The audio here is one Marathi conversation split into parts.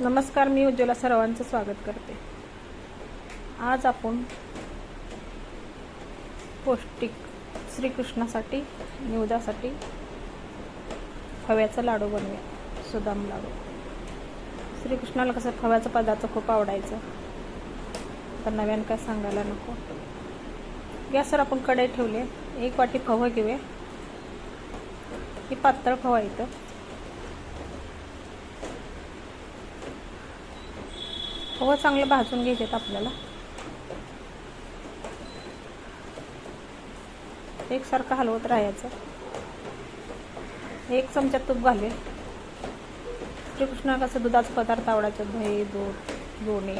नमस्कार मी उज्ज्वला सर्वांचं स्वागत करते. आज आपण पौष्टिक श्रीकृष्णासाठी निवदासाठी खव्याचा लाडू बनवूया. सुदाम लाडू. श्रीकृष्णाला कसं खव्याचा पदार्थ खूप आवडायचं. तर नव्यानं काय सांगायला नको. गॅसवर आपण कढई ठेवले. एक वाटी फवं घेऊया. ही पातळ खवा इथं. हो चांगलं भाजून घ्यायचेत आपल्याला. एकसारखं हलवत राहायचं. एक चमचा तूप घालेल. श्रीकृष्णा कसं दुधाचं पदार्थ आवडायचं दही दूध लोणे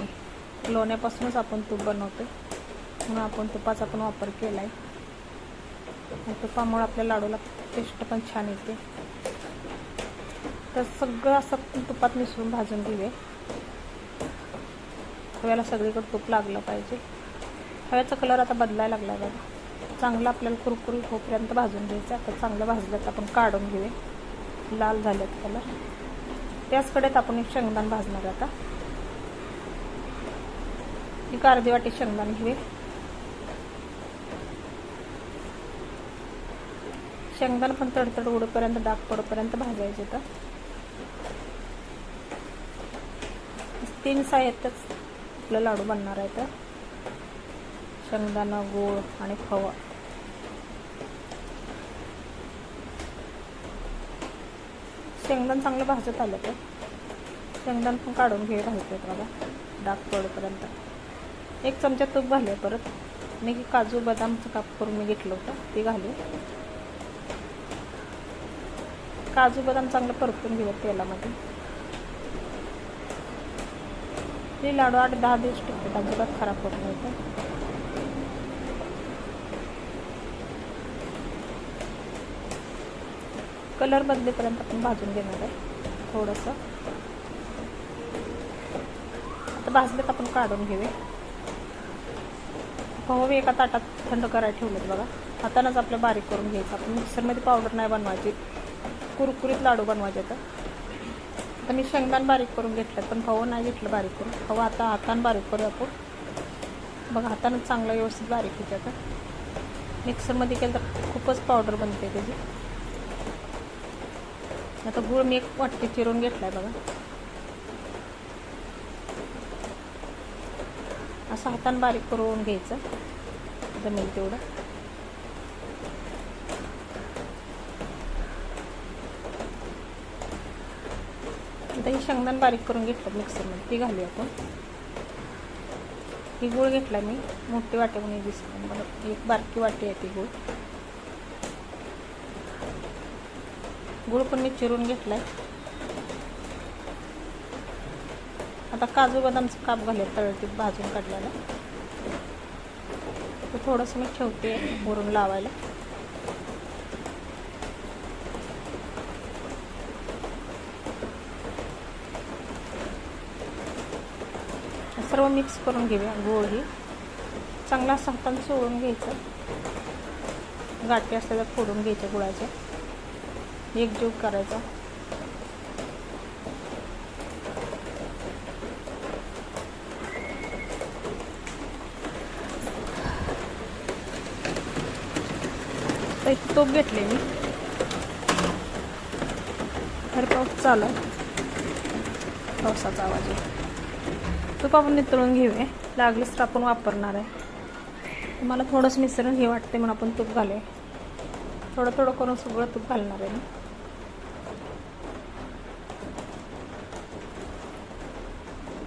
लोण्यापासूनच आपण तूप बनवतो म्हणून आपण तुपाचा पण वापर केला आहे तुपामुळे आपल्या लाडूला टेस्ट पण छान येते. तर सगळं असं तुपात मिसळून भाजून घेऊया. हव्याला सगळीकडे तूप लागलं पाहिजे. हव्याचा कलर आता बदलायला लागला बघा. चांगलं आपल्याला कुरकुरीत होपर्यंत भाजून घ्यायचं आता चांगलं भाजलं तर आपण काढून घेऊया. लाल झालेत कलर त्याच कडेत आपण एक शेंगदाण भाजणार आता. एक अर्धी वाटी शेंगदाण घेऊ शेंगदाण पण तडतड उडपर्यंत डाग पडपर्यंत भाजायचे तर. तीन साहित्यच आपलं लाडू बनणार आहे तर. शेंगदाणा गूळ आणि खवा. शेंगदाण चांगलं भाजत आलं तर. शेंगदाण पण काढून घे घालते बघा. डाग पडपर्यंत एक चमचा तूप घाले परत. मी काजू बदामचं काप करून मी घेतलं होतं ते घालू काजू बदाम चांगलं परतून घेऊया तेलामध्ये. हे लाडू आठ दहा दिवस टिकतात. अजिबात खराब होत नव्हतं कलर बदलेपर्यंत आपण भाजून घेणार आहे. थोडंसं. आता भाजलेत आपण काढून घेऊया. गहू एका ताटात थंड करायला ठेवलेत बघा. हातानंच आपलं बारीक करून घ्यायचं. आपण मिक्सरमध्ये पावडर नाही बनवायची. कुरकुरीत लाडू बनवायचे तर. आता मी शेंगदाण बारीक करून घेतलं पण गहू नाही घेतलं बारीक करून. गहू आता हातानं बारीक करू आपण. बघ हातानं चांगलं व्यवस्थित बारीक होते आता. मिक्सरमध्ये केलं तर खूपच पावडर बनते त्याची. आता गुळ मी एक वाटकी चिरून घेतला आहे बघा. असं हातानं बारीक करून घ्यायचं. जमेल तेवढं. आता ही शेंगदाण बारीक करून घेतलं मिक्सरमध्ये. ती घालूया आपण. ही गुळ घेतला मी. मोठी वाटे म्हणून दिसतो. मला एक बारकी वाटी आहे ती गुळ. गुळ पण मी चिरून घेतलाय. आता काजू बदामचं काप घालूया तळटीत भाजून काढलेला. थोडंसं मी ठेवते भरून लावायला. सर्व मिक्स करून घेऊया. गोळ ही. चांगला असं हातानं चोळून घ्यायचं. गाठी असल्या तर फोडून घ्यायचं गुळाच्या एकजीव करायचा. एक तोप घेतले मी. हर पाऊस चालू पावसाचा आवाज आहे तूप आपण नितळून घेऊया. लागलीच तर आपण वापरणार आहे. मला थोडंसं मिसळून हे वाटते म्हणून आपण तूप घालूया. थोडं थोडं करून सगळं तूप घालणार आहे ना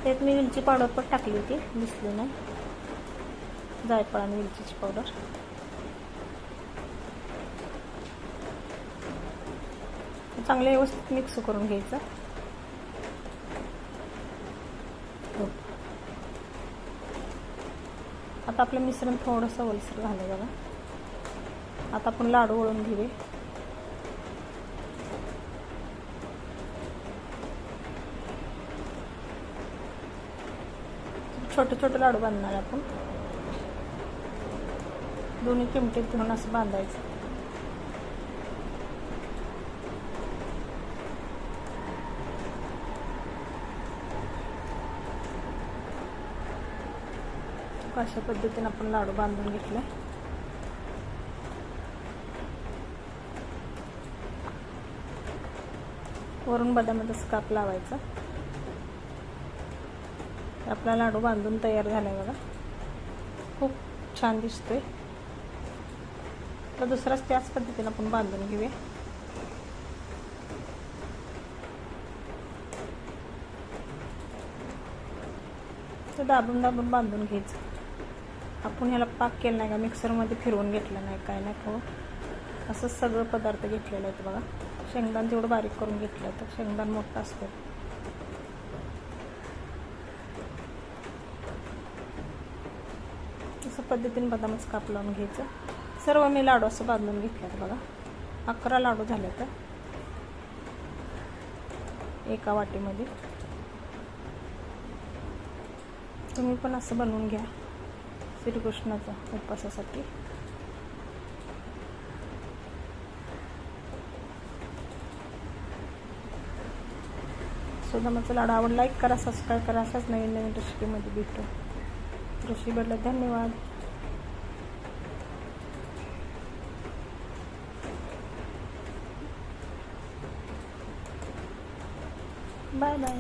त्यात मी वेलची पावडर पण टाकली होती दिसली नाही जायफळ आणि वेलचीची पावडर. चांगलं व्यवस्थित मिक्स करून घ्यायचं. हो. आता आपलं मिश्रण थोडंसं ओलसर झालं बघा. आता आपण लाडू वळून घेऊया. छोटे छोटे लाडू बांधणार आपण. दोन्ही चिमटीत धरून असं बांधायचं. अशा पद्धतीने आपण लाडू बांधून घेतले. वरून बदामाचा काप लावायचा. आपला लाडू बांधून तयार झालाय बघा. खूप छान दिसतोय. तर दुसराच त्याच पद्धतीने आपण बांधून घेऊया. तर दाबून दाबून बांधून घ्यायचं. आपण ह्याला पाक केला नाही का? मिक्सरमध्ये फिरवून घेतला नाही काय नाही खाऊ हो? असं सगळं पदार्थ घेतलेले आहेत बघा. शेंगदाण तेवढं बारीक करून घेतलं तर शेंगदाण मोठं असतं असं पद्धतीने बदामच काप लावून घ्यायचं. सर्व मी लाडू असं बांधून घेतलं बघा. अकरा लाडू झाले तर एका वाटीमध्ये. तुम्ही पण असं बनवून घ्या. श्रीकृष्णाचा उपवासासाठी सुदामाचा लाडू आवड लाईक करा सबस्क्राईब करा असाच नवीन नवीन रेसिपीमध्ये भेटतो कृषी बदला धन्यवाद. Bye bye